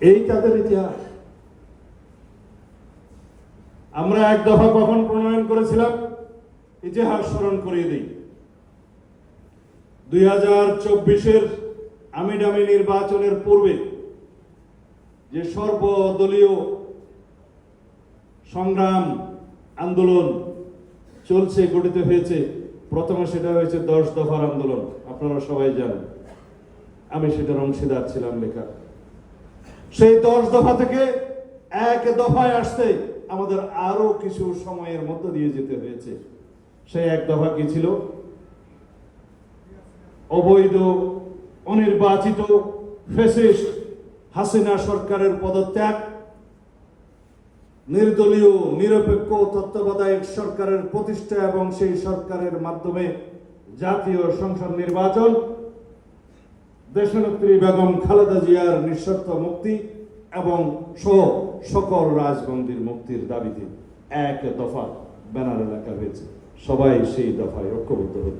এই তাদের ইতিহাস। আমরা এক দফা কখন প্রণয়ন করেছিলাম? ইতিহাস স্মরণ করিয়ে দিই। দুই হাজার চব্বিশের আমিডামি নির্বাচনের পূর্বে যে সর্বদলীয় সংগ্রাম, আন্দোলন চলছে, গঠিত হয়েছে, প্রথমে সেটা হয়েছে দশ দফার আন্দোলন। আপনারা সবাই জানেন। আমি সেটার অংশীদার ছিলাম লেখা। সেই দশ দফা থেকে এক দফায় আসতে আমাদের আরও কিছু সময়ের মধ্য দিয়ে যেতে হয়েছে। সেই এক দফা কি ছিল? অবৈধ, অনির্বাচিত ফেসিস্ট হাসিনা সরকারের পদত্যাগ, নির্দলীয়, নিরপেক্ষ, তত্ত্বাবধায়ক সরকারের প্রতিষ্ঠা এবং সেই সরকারের মাধ্যমে জাতীয় সংসদ নির্বাচন দেশনেত্রী বেগম খালেদা জিয়ার নিঃশর্ত মুক্তি এবং সহ সকল রাজবন্দির মুক্তির দাবিতে এক দফা ব্যানার লেখা হয়েছে। সবাই সেই দফায় ঐক্যবদ্ধ হল